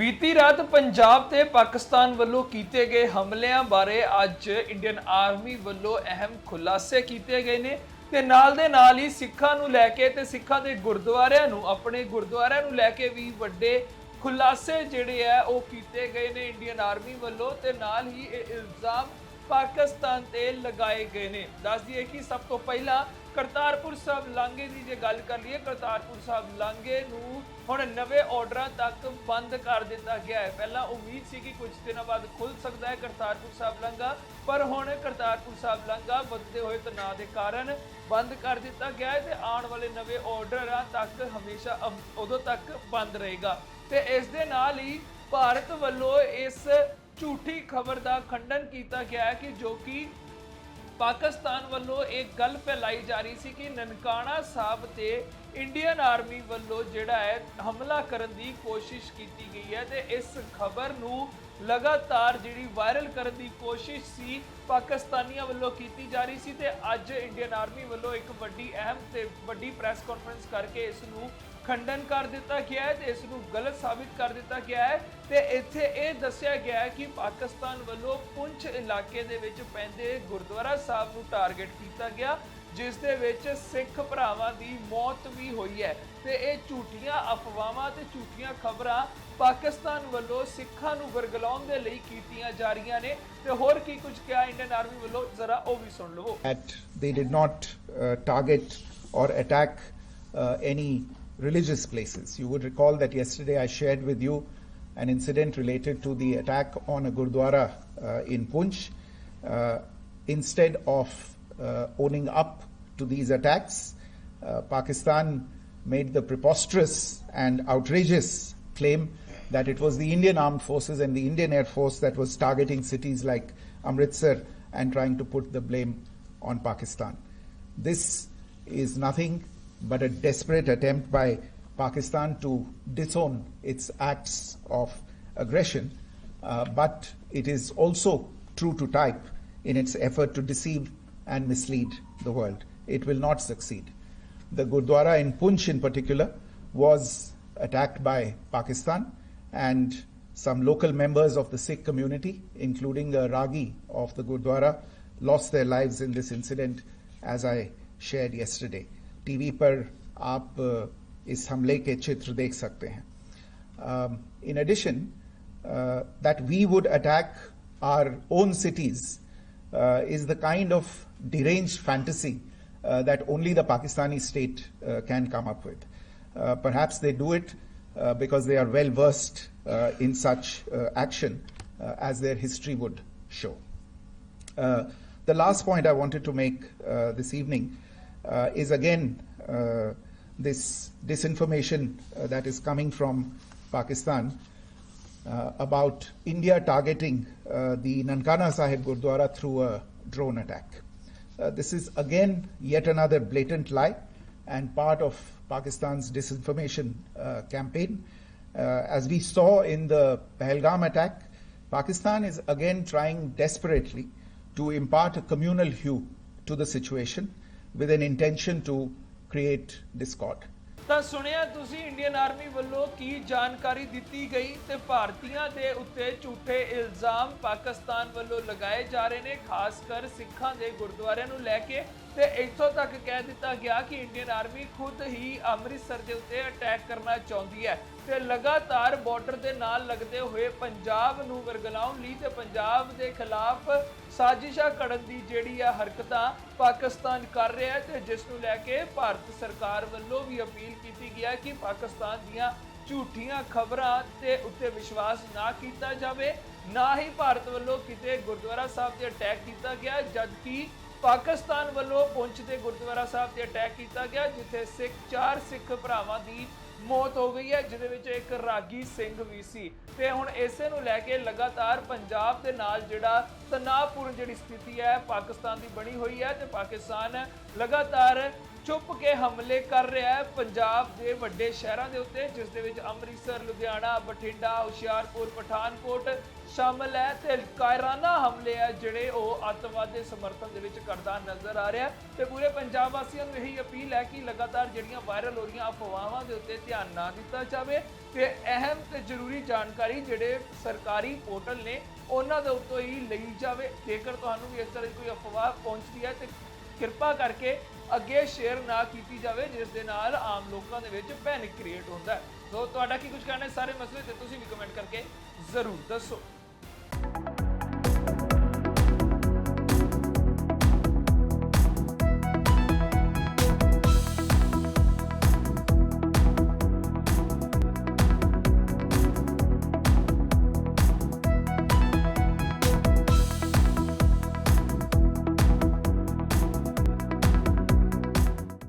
ਬੀਤੀ ਰਾਤ ਪੰਜਾਬ ਤੇ ਪਾਕਿਸਤਾਨ ਵੱਲੋਂ ਕੀਤੇ ਗਏ ਹਮਲਿਆਂ ਬਾਰੇ ਅੱਜ ਇੰਡੀਅਨ ਆਰਮੀ ਵੱਲੋਂ ਅਹਿਮ ਖੁਲਾਸੇ ਕੀਤੇ ਗਏ ਨੇ ਤੇ ਨਾਲ ਦੇ ਨਾਲ ਹੀ ਸਿੱਖਾਂ ਨੂੰ ਲੈ ਕੇ ਤੇ ਸਿੱਖਾਂ ਦੇ ਗੁਰਦੁਆਰਿਆਂ ਨੂੰ, ਆਪਣੇ ਗੁਰਦੁਆਰਿਆਂ ਨੂੰ ਲੈ ਕੇ ਵੀ ਵੱਡੇ ਖੁਲਾਸੇ ਜਿਹੜੇ ਆ ਉਹ ਕੀਤੇ ਗਏ ਨੇ ਇੰਡੀਅਨ ਆਰਮੀ ਵੱਲੋਂ ਤੇ ਨਾਲ ਹੀ ਇਹ ਇਲਜ਼ਾਮ ਪਾਕਿਸਤਾਨ ਤੇ ਲਗਾਏ ਗਏ ਨੇ। ਦੱਸ ਦਈਏ ਕਿ ਸਭ ਤੋਂ ਪਹਿਲਾਂ ਕਰਤਾਰਪੁਰ ਸਾਹਿਬ ਲਾਂਘੇ ਦੀ ਜੇ ਗੱਲ ਕਰ ਲਈਏ, ਕਰਤਾਰਪੁਰ ਸਾਹਿਬ ਲਾਂਘੇ ਨੂੰ ਹੁਣ ਨਵੇਂ ਆਰਡਰਾਂ ਤੱਕ ਬੰਦ ਕਰ ਦਿੱਤਾ ਗਿਆ ਹੈ। ਪਹਿਲਾਂ ਉਮੀਦ ਸੀ ਕਿ ਕੁਝ ਦਿਨਾਂ ਬਾਅਦ ਖੁੱਲ ਸਕਦਾ ਹੈ ਕਰਤਾਰਪੁਰ ਸਾਹਿਬ ਲਾਂਘਾ, ਪਰ ਹੁਣ ਕਰਤਾਰਪੁਰ ਸਾਹਿਬ ਲਾਂਘਾ ਵੱਧਦੇ ਹੋਏ ਤਣਾਅ ਦੇ ਕਾਰਨ ਬੰਦ ਕਰ ਦਿੱਤਾ ਗਿਆ ਹੈ ਤੇ ਆਉਣ ਵਾਲੇ ਨਵੇਂ ਆਰਡਰਾਂ ਤੱਕ ਹਮੇਸ਼ਾ ਉਦੋਂ ਤੱਕ ਬੰਦ ਰਹੇਗਾ। ਤੇ ਇਸ ਦੇ ਨਾਲ ਹੀ ਭਾਰਤ ਵੱਲੋਂ ਇਸ ਝੂਠੀ ਖਬਰ ਦਾ ਖੰਡਨ ਕੀਤਾ ਗਿਆ ਹੈ ਕਿ ਜੋ ਕਿ ਪਾਕਿਸਤਾਨ ਵੱਲੋਂ ਇਹ ਗੱਲ ਫੈਲਾਈ ਜਾ ਰਹੀ ਸੀ ਕਿ ਨਨਕਾਣਾ ਸਾਹਿਬ ਤੇ ਇੰਡੀਅਨ ਆਰਮੀ ਵੱਲੋਂ ਜਿਹੜਾ ਹੈ ਹਮਲਾ ਕਰਨ ਦੀ ਕੋਸ਼ਿਸ਼ ਕੀਤੀ ਗਈ ਹੈ ਤੇ ਇਸ ਖਬਰ ਨੂੰ ਲਗਾਤਾਰ ਜਿਹੜੀ ਵਾਇਰਲ ਕਰਨ ਦੀ ਕੋਸ਼ਿਸ਼ ਸੀ, ਪਾਕਿਸਤਾਨੀਆਂ ਵੱਲੋਂ ਕੀਤੀ ਜਾ ਰਹੀ ਸੀ ਤੇ ਅੱਜ ਇੰਡੀਅਨ ਆਰਮੀ ਵੱਲੋਂ ਇੱਕ ਵੱਡੀ ਅਹਿਮ ਤੇ ਵੱਡੀ ਪ੍ਰੈਸ ਕਾਨਫਰੰਸ ਕਰਕੇ ਇਸ ਨੂੰ ਖੰਡਨ ਕਰ ਦਿੱਤਾ ਗਿਆ ਹੈ ਤੇ ਇਸ ਨੂੰ ਗਲਤ ਸਾਬਿਤ ਕਰ ਦਿੱਤਾ ਗਿਆ ਹੈ। ਤੇ ਇੱਥੇ ਇਹ ਦੱਸਿਆ ਗਿਆ ਹੈ ਕਿ ਪਾਕਿਸਤਾਨ ਵੱਲੋਂ ਪੁੰਛ ਇਲਾਕੇ ਦੇ ਵਿੱਚ ਪੈਂਦੇ ਗੁਰਦੁਆਰਾ ਸਾਹਿਬ ਨੂੰ ਟਾਰਗੇਟ ਕੀਤਾ ਗਿਆ। ਜਿਸ ਦੇ ਵਿੱਚ ਸਿੱਖ ਭਰਾਵਾਂ ਦੀ ਮੌਤ ਵੀ ਹੋਈ ਹੈ ਤੇ ਇਹ ਝੂਠੀਆਂ ਅਫਵਾਹਾਂ ਤੇ ਝੂਠੀਆਂ ਖਬਰਾਂ ਪਾਕਿਸਤਾਨ ਵੱਲੋਂ ਸਿੱਖਾਂ ਨੂੰ ਵਰਗਲਾਉਣ ਦੇ ਲਈ ਕੀਤੀਆਂ ਜਾ ਰਹੀਆਂ ਨੇ ਤੇ ਹੋਰ ਕੀ ਕੁਝ ਕਿਹਾ ਇੰਡੀਅਨ ਆਰਮੀ ਵੱਲੋਂ ਜ਼ਰਾ ਉਹ ਵੀ ਸੁਣ ਲਵੋ that they did not uh, target or attack uh, any religious places. You would recall that yesterday I shared with you an incident related to the attack on a Gurdwara uh, in Punch. Uh, instead of uh, owning up to these attacks, uh, Pakistan made the preposterous and outrageous claim that it was the Indian armed forces and the Indian Air Force that was targeting cities like Amritsar and trying to put the blame on Pakistan. This is nothing but a desperate attempt by Pakistan to disown its acts of aggression, uh, but it is also true to type in its effort to deceive and mislead the world. It will not succeed. The Gurdwara in Punch, in particular, was attacked by Pakistan, and some local members of the Sikh community, including a Ragi of the Gurdwara, lost their lives in this incident, as I shared yesterday. TV पर आप uh, इस हमले के चित्र देख सकते हैं um, in addition, uh, that we would attack our own cities uh, is the kind of deranged fantasy uh, that only the Pakistani state uh, can come up with. Uh, perhaps they do it uh, because they are well versed uh, in such uh, action, uh, as their history would show. Uh, the last point I wanted to make uh, this evening uh, is again uh, this disinformation uh, that is coming from Pakistan uh, about India targeting uh, the Nankana Sahib Gurdwara through a drone attack. Uh, this is again yet another blatant lie and part of Pakistan's disinformation uh, campaign. Uh, as we saw in the Pahalgam attack, Pakistan is again trying desperately to impart a communal hue to the situation with an intention to create discord. ਤਾਂ ਸੁਣਿਆ ਤੁਸੀਂ Indian army ਵੱਲੋਂ ਕੀ ਜਾਣਕਾਰੀ ਦਿੱਤੀ ਗਈ ਤੇ ਭਾਰਤੀਆਂ ਦੇ ਉੱਤੇ ਝੂਠੇ ਇਲਜ਼ਾਮ ਪਾਕਿਸਤਾਨ ਵੱਲੋਂ ਲਗਾਏ ਜਾ ਰਹੇ ਨੇ, ਖਾਸ ਕਰ ਸਿੱਖਾਂ ਦੇ ਗੁਰਦੁਆਰਿਆਂ ਨੂੰ ਲੈ ਕੇ। ਤੇ ਇੱਥੋਂ ਤੱਕ ਕਹਿ ਦਿੱਤਾ ਗਿਆ ਕਿ ਇੰਡੀਅਨ ਆਰਮੀ ਖੁਦ ਹੀ ਅੰਮ੍ਰਿਤਸਰ ਦੇ ਉੱਤੇ ਅਟੈਕ ਕਰਨਾ ਚਾਹੁੰਦੀ ਹੈ ਤੇ ਲਗਾਤਾਰ ਬਾਰਡਰ ਦੇ ਨਾਲ ਲੱਗਦੇ ਹੋਏ ਪੰਜਾਬ ਨੂੰ ਵਰਗਲਾਉਣ ਲਈ ਤੇ ਪੰਜਾਬ ਦੇ ਖਿਲਾਫ ਸਾਜ਼ਿਸ਼ਾਂ ਕਰਨ ਦੀ ਜਿਹੜੀ ਆ ਹਰਕਤਾਂ ਪਾਕਿਸਤਾਨ ਕਰ ਰਿਹਾ ਹੈ ਤੇ ਜਿਸ ਨੂੰ ਲੈ ਕੇ ਭਾਰਤ ਸਰਕਾਰ ਵੱਲੋਂ ਵੀ ਅਪੀਲ ਕੀਤੀ ਗਿਆ ਕਿ ਪਾਕਿਸਤਾਨ ਦੀਆਂ ਝੂਠੀਆਂ ਖਬਰਾਂ ਤੇ ਉੱਤੇ ਵਿਸ਼ਵਾਸ ਨਾ ਕੀਤਾ ਜਾਵੇ। ਨਾ ਹੀ ਭਾਰਤ ਵੱਲੋਂ ਕਿਤੇ ਗੁਰਦੁਆਰਾ ਸਾਹਿਬ ਤੇ ਅਟੈਕ ਕੀਤਾ ਗਿਆ, ਜਦਕਿ ਪਾਕਿਸਤਾਨ ਵੱਲੋਂ ਪੁੰਛ ਦੇ ਗੁਰਦੁਆਰਾ ਸਾਹਿਬ ਤੇ ਅਟੈਕ ਕੀਤਾ ਗਿਆ, ਜਿੱਥੇ ਸਿੱਖ, ਚਾਰ ਸਿੱਖ ਭਰਾਵਾਂ ਦੀ ਮੌਤ ਹੋ ਗਈ ਹੈ, ਜਿਹਦੇ ਵਿੱਚ ਇੱਕ ਰਾਗੀ ਸਿੰਘ ਵੀ ਸੀ। ਤੇ ਹੁਣ ਇਸੇ ਨੂੰ ਲੈ ਕੇ ਲਗਾਤਾਰ ਪੰਜਾਬ ਦੇ ਨਾਲ ਜਿਹੜਾ ਤਣਾਅਪੂਰਨ ਜਿਹੜੀ ਸਥਿਤੀ ਹੈ, ਪਾਕਿਸਤਾਨ ਦੀ ਬਣੀ ਹੋਈ ਹੈ ਤੇ ਪਾਕਿਸਤਾਨ ਲਗਾਤਾਰ ਚੁੱਪ ਕੇ ਹਮਲੇ ਕਰ ਰਿਹਾ ਹੈ ਪੰਜਾਬ ਦੇ ਵੱਡੇ ਸ਼ਹਿਰਾਂ ਦੇ ਉੱਤੇ, ਜਿਸ ਦੇ ਵਿੱਚ ਅੰਮ੍ਰਿਤਸਰ, ਲੁਧਿਆਣਾ, ਬਠਿੰਡਾ, ਹੁਸ਼ਿਆਰਪੁਰ, ਪਠਾਨਕੋਟ ਸ਼ਾਮਲ ਹੈ ਤੇ ਕਾਇਰਾਨਾ ਹਮਲੇ ਹੈ, ਜਿਹੜੇ ਉਹ ਅੱਤਵਾਦ ਦੇ ਸਮਰਥਨ ਦੇ ਵਿੱਚ ਕਰਦਾ ਨਜ਼ਰ ਆ ਰਿਹਾ ਹੈ ਤੇ ਪੂਰੇ ਪੰਜਾਬ ਵਾਸੀਆਂ ਨੂੰ ਇਹੀ ਅਪੀਲ ਹੈ ਕਿ ਲਗਾਤਾਰ ਜਿਹੜੀਆਂ ਵਾਇਰਲ ਹੋ ਰਹੀਆਂ ਅਫਵਾਹਾਂ ਦੇ ਉੱਤੇ ਧਿਆਨ ਨਾ ਦਿੱਤਾ ਜਾਵੇ ਤੇ ਅਹਿਮ ਤੇ ਜ਼ਰੂਰੀ ਜਾਣਕਾਰੀ ਜਿਹੜੇ ਸਰਕਾਰੀ ਪੋਰਟਲ ਨੇ ਉਹਨਾਂ ਦੇ ਉੱਤੋਂ ਹੀ ਲਈ ਜਾਵੇ। ਜੇਕਰ ਤੁਹਾਨੂੰ ਵੀ ਇਸ ਤਰ੍ਹਾਂ ਦੀ ਕੋਈ ਅਫਵਾਹ ਪਹੁੰਚਦੀ ਹੈ ਤੇ ਕਿਰਪਾ ਕਰਕੇ ਅੱਗੇ ਸ਼ੇਅਰ ਨਾ ਕੀਤੀ ਜਾਵੇ, ਜਿਸ ਦੇ ਨਾਲ ਆਮ ਲੋਕਾਂ ਦੇ ਵਿੱਚ ਪੈਨਿਕ ਕ੍ਰੀਏਟ ਹੁੰਦਾ ਹੈ। ਸੋ ਤੁਹਾਡਾ ਕੀ ਕੁਝ ਕਹਿਣਾ ਹੈ? ਸਾਰੇ ਮਸਲੇ ਤੇ ਤੁਸੀਂ ਵੀ ਕਮੈਂਟ ਕਰਕੇ ਜ਼ਰੂਰ ਦੱਸੋ।